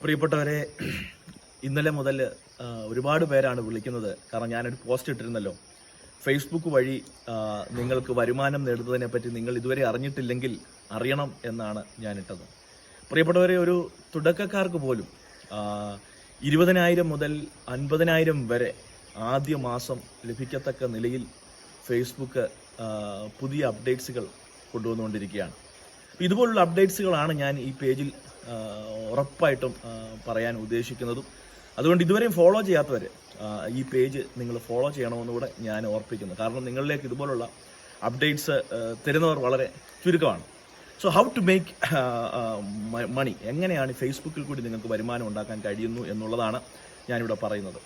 പ്രിയപ്പെട്ടവരെ ഇന്നലെ മുതൽ ഒരുപാട് പേരാണ് വിളിക്കുന്നത്. കാരണം ഞാനൊരു പോസ്റ്റ് ഇട്ടിരുന്നല്ലോ. ഫേസ്ബുക്ക് വഴി നിങ്ങൾക്ക് വരുമാനം നേടുന്നതിനെ പറ്റി നിങ്ങൾ ഇതുവരെ അറിഞ്ഞിട്ടില്ലെങ്കിൽ അറിയണം എന്നാണ് ഞാൻ ഇട്ടത് പ്രിയപ്പെട്ടവരെ ഒരു തുടക്കക്കാർക്ക് പോലും ഇരുപതിനായിരം മുതൽ അൻപതിനായിരം വരെ ആദ്യ മാസം ലഭിക്കത്തക്ക നിലയിൽ ഫേസ്ബുക്ക് പുതിയ അപ്ഡേറ്റ്സുകൾ കൊണ്ടുവന്നുകൊണ്ടിരിക്കുകയാണ്. ഇതുപോലുള്ള അപ്ഡേറ്റ്സുകളാണ് ഞാൻ ഈ പേജിൽ ഉറപ്പായിട്ടും പറയാൻ ഉദ്ദേശിക്കുന്നതും. അതുകൊണ്ട് ഇതുവരെയും ഫോളോ ചെയ്യാത്തവർ ഈ പേജ് നിങ്ങൾ ഫോളോ ചെയ്യണമെന്നുകൂടെ ഞാൻ ഓർപ്പിക്കുന്നു. കാരണം നിങ്ങളിലേക്ക് ഇതുപോലുള്ള അപ്ഡേറ്റ്സ് തരുന്നവർ വളരെ ചുരുക്കമാണ്. So how to make money എങ്ങനെയാണ് ഫേസ്ബുക്കിൽ കൂടി നിങ്ങൾക്ക് വരുമാനം ഉണ്ടാക്കാൻ കഴിയുന്നു എന്നുള്ളതാണ് ഞാനിവിടെ പറയുന്നത്.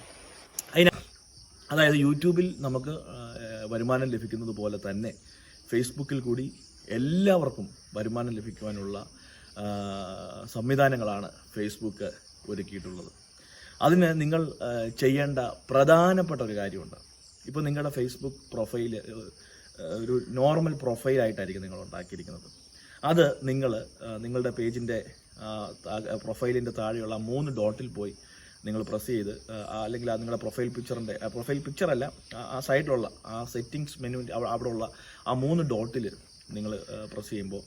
അതിന് അതായത് യൂട്യൂബിൽ നമുക്ക് വരുമാനം ലഭിക്കുന്നത് പോലെ തന്നെ ഫേസ്ബുക്കിൽ കൂടി എല്ലാവർക്കും വരുമാനം ലഭിക്കുവാനുള്ള സംവിധാനങ്ങളാണ് ഫേസ്ബുക്ക് ഒരുക്കിയിട്ടുള്ളത്. അതിന് നിങ്ങൾ ചെയ്യേണ്ട പ്രധാനപ്പെട്ട ഒരു കാര്യമുണ്ട്. ഇപ്പോൾ നിങ്ങളുടെ ഫേസ്ബുക്ക് പ്രൊഫൈൽ ഒരു നോർമൽ പ്രൊഫൈലായിട്ടായിരിക്കും നിങ്ങൾ ഉണ്ടാക്കിയിരിക്കുന്നത്. അത് നിങ്ങൾ നിങ്ങളുടെ പേജിന്റെ പ്രൊഫൈലിന്റെ താഴെയുള്ള മൂന്ന് ഡോട്ടിൽ പോയി നിങ്ങൾ പ്രസ് ചെയ്ത് അല്ലെങ്കിൽ ആ നിങ്ങളുടെ പ്രൊഫൈൽ പിക്ചറിന്റെ പ്രൊഫൈൽ പിക്ചറല്ല ആ- സൈഡിലുള്ള ആ സെറ്റിങ്സ് മെനുവിന്റെ അവിടെ ഉള്ള ആ മൂന്ന് ഡോട്ടിൽ നിങ്ങൾ പ്രസ് ചെയ്യുമ്പോൾ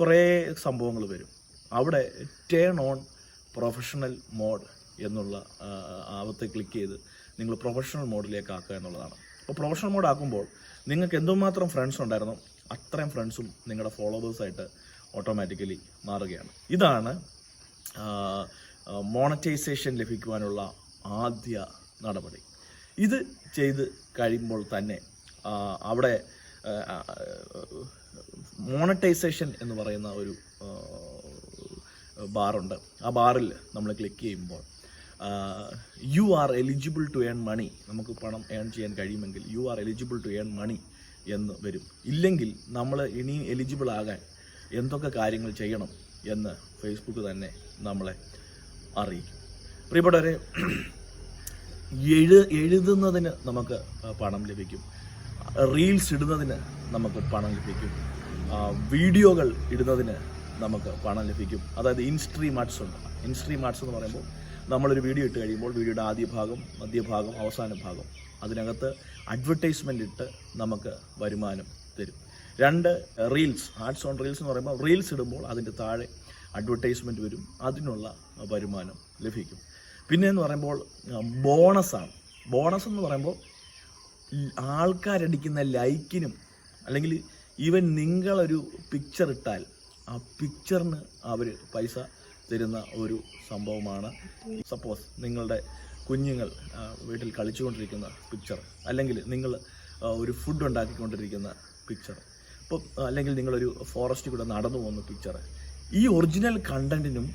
കുറേ സംഭവങ്ങൾ വരും. അവിടെ ടേൺ ഓൺ പ്രൊഫഷണൽ മോഡ് എന്നുള്ള ആപത്ത് ക്ലിക്ക് ചെയ്ത് നിങ്ങൾ പ്രൊഫഷണൽ മോഡിലേക്ക് ആക്കുക എന്നുള്ളതാണ്. അപ്പോൾ പ്രൊഫഷണൽ മോഡ് ആക്കുമ്പോൾ നിങ്ങൾക്ക് എന്തുമാത്രം ഫ്രണ്ട്സ് ഉണ്ടായിരുന്നു അത്രയും ഫ്രണ്ട്സും നിങ്ങളുടെ ഫോളോവേഴ്സായിട്ട് ഓട്ടോമാറ്റിക്കലി മാറുകയാണ്. ഇതാണ് മോണറ്റൈസേഷൻ ലഭിക്കുവാനുള്ള ആദ്യ നടപടി. ഇത് ചെയ്ത് കഴിയുമ്പോൾ തന്നെ അവിടെ മോണറ്റൈസേഷൻ എന്ന് പറയുന്ന ഒരു ബാറുണ്ട്. ആ ബാറിൽ നമ്മൾ ക്ലിക്ക് ചെയ്യുമ്പോൾ you are eligible to earn money നമുക്ക് പണം ഏൺ ചെയ്യാൻ കഴിയുമെങ്കിൽ you are eligible to earn money എന്ന് വരും. ഇല്ലെങ്കിൽ നമ്മൾ ഇനിയും എലിജിബിൾ ആകാൻ എന്തൊക്കെ കാര്യങ്ങൾ ചെയ്യണം എന്ന് ഫേസ്ബുക്ക് തന്നെ നമ്മളെ അറിയിക്കും. പ്രിയപ്പെട്ടവരെ എഴു എഴുതുന്നതിന് നമുക്ക് പണം ലഭിക്കും. റീൽസ് ഇടുന്നതിന് നമുക്ക് പണം ലഭിക്കും. വീഡിയോകൾ ഇടുന്നതിന് നമുക്ക് പണം ലഭിക്കും. അതായത് ഇൻസ്ട്രീം ആർട്സ് ഉണ്ട്. ഇൻസ്ട്രീം ആർട്സ് എന്ന് പറയുമ്പോൾ നമ്മളൊരു വീഡിയോ ഇട്ട് കഴിയുമ്പോൾ വീഡിയോയുടെ ആദ്യ ഭാഗം മധ്യഭാഗം അവസാന ഭാഗം അതിനകത്ത് അഡ്വർടൈസ്മെന്റ് ഇട്ട് നമുക്ക് വരുമാനം തരും. രണ്ട് റീൽസ് ആർട്സ് ഓൺ റീൽസ് എന്ന് പറയുമ്പോൾ റീൽസ് ഇടുമ്പോൾ അതിന്റെ താഴെ അഡ്വർടൈസ്മെന്റ് വരും. അതിനുള്ള വരുമാനം ലഭിക്കും. പിന്നെ എന്ന് പറയുമ്പോൾ ബോണസാണ് ബോണസ് എന്ന് പറയുമ്പോൾ ആൾക്കാരടിക്കുന്ന ലൈക്കിനും അല്ലെങ്കിൽ ഈവൻ നിങ്ങളൊരു പിക്ചർ ഇട്ടാൽ ആ പിക്ചറിന് അവർ പൈസ തരുന്ന ഒരു സംഭവമാണ്. സപ്പോസ് നിങ്ങളുടെ കുഞ്ഞുങ്ങൾ വീട്ടിൽ കളിച്ചുകൊണ്ടിരിക്കുന്ന പിക്ചർ അല്ലെങ്കിൽ നിങ്ങൾ ഒരു ഫുഡ് ഉണ്ടാക്കിക്കൊണ്ടിരിക്കുന്ന പിക്ചർ ഇപ്പോൾ അല്ലെങ്കിൽ നിങ്ങളൊരു ഫോറസ്റ്റിൽ കൂടെ നടന്നു പോകുന്ന പിക്ചർ ഈ ഒറിജിനൽ കണ്ടന്റിനും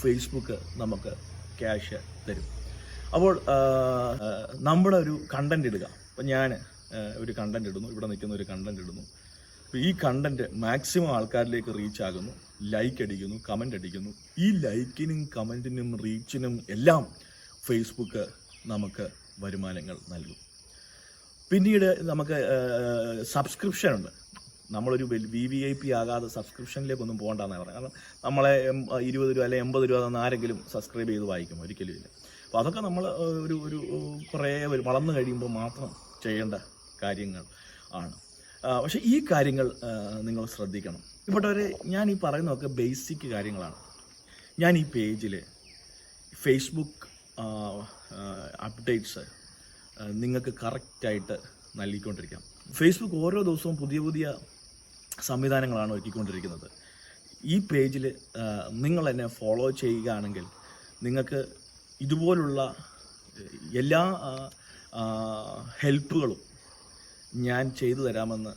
ഫേസ്ബുക്ക് നമുക്ക് ക്യാഷ് തരും. അപ്പോൾ നമ്മുടെ ഒരു കണ്ടന്റ് ഇടുക. അപ്പം ഞാൻ ഒരു കണ്ടന്റ് ഇടുന്നു ഇവിടെ നിൽക്കുന്ന ഒരു കണ്ടന്റ് ഇടുന്നു. ഈ കണ്ടന്റ് മാക്സിമം ആൾക്കാരിലേക്ക് റീച്ച് ആകുന്നു ലൈക്ക് അടിക്കുന്നു കമന്റ് അടിക്കുന്നു. ഈ ലൈക്കിനും കമന്റിനും റീച്ചിനും എല്ലാം ഫേസ്ബുക്ക് നമുക്ക് വരുമാനങ്ങൾ നൽകും. പിന്നീട് നമുക്ക് സബ്സ്ക്രിപ്ഷൻ ഉണ്ട്. നമ്മളൊരു വി വി ഐ പി ആകാതെ സബ്സ്ക്രിപ്ഷനിലേക്കൊന്നും പോകണ്ടെന്നാണ് പറയുന്നത് കാരണം നമ്മളെ ഇരുപത് രൂപ അല്ലെങ്കിൽ എൺപത് രൂപ തന്ന ആരെങ്കിലും സബ്സ്ക്രൈബ് ചെയ്ത് വായിക്കും ഒരിക്കലും ഇല്ല. അപ്പോൾ അതൊക്കെ നമ്മൾ ഒരു ഒരു കുറേ വളർന്നു കഴിയുമ്പോൾ മാത്രം ചെയ്യേണ്ട കാര്യങ്ങൾ ആണ്. പക്ഷേ ഈ കാര്യങ്ങൾ നിങ്ങൾ ശ്രദ്ധിക്കണം. ഇപ്പോട്ടവരെ ഞാൻ ഈ പറയുന്നതൊക്കെ ബേസിക് കാര്യങ്ങളാണ്. ഞാൻ ഈ പേജിൽ ഫേസ്ബുക്ക് അപ്ഡേറ്റ്സ് നിങ്ങൾക്ക് കറക്റ്റായിട്ട് നൽകിക്കൊണ്ടിരിക്കാം. ഫേസ്ബുക്ക് ഓരോ ദിവസവും പുതിയ പുതിയ സംവിധാനങ്ങളാണ് ഒരുക്കിക്കൊണ്ടിരിക്കുന്നത്. ഈ പേജിൽ നിങ്ങൾ എന്നെ ഫോളോ ചെയ്യുകയാണെങ്കിൽ നിങ്ങൾക്ക് ഇതുപോലുള്ള എല്ലാ ഹെൽപ്പുകളും ഞാൻ ചെയ്തു തരാമെന്ന്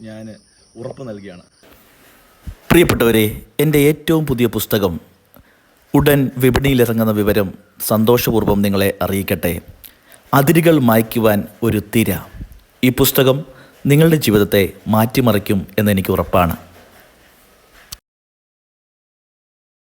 ഞാൻ ഉറപ്പ് നൽകിയാണ്. പ്രിയപ്പെട്ടവരെ എന്റെ ഏറ്റവും പുതിയ പുസ്തകം ഉടൻ വിപണിയിലിറങ്ങുന്ന വിവരം സന്തോഷപൂർവം നിങ്ങളെ അറിയിക്കട്ടെ. അതിരുകൾ മായ്ക്കുവാൻ ഒരു തിര. ഈ പുസ്തകം നിങ്ങളുടെ ജീവിതത്തെ മാറ്റിമറിക്കും എന്നെനിക്ക് ഉറപ്പാണ്.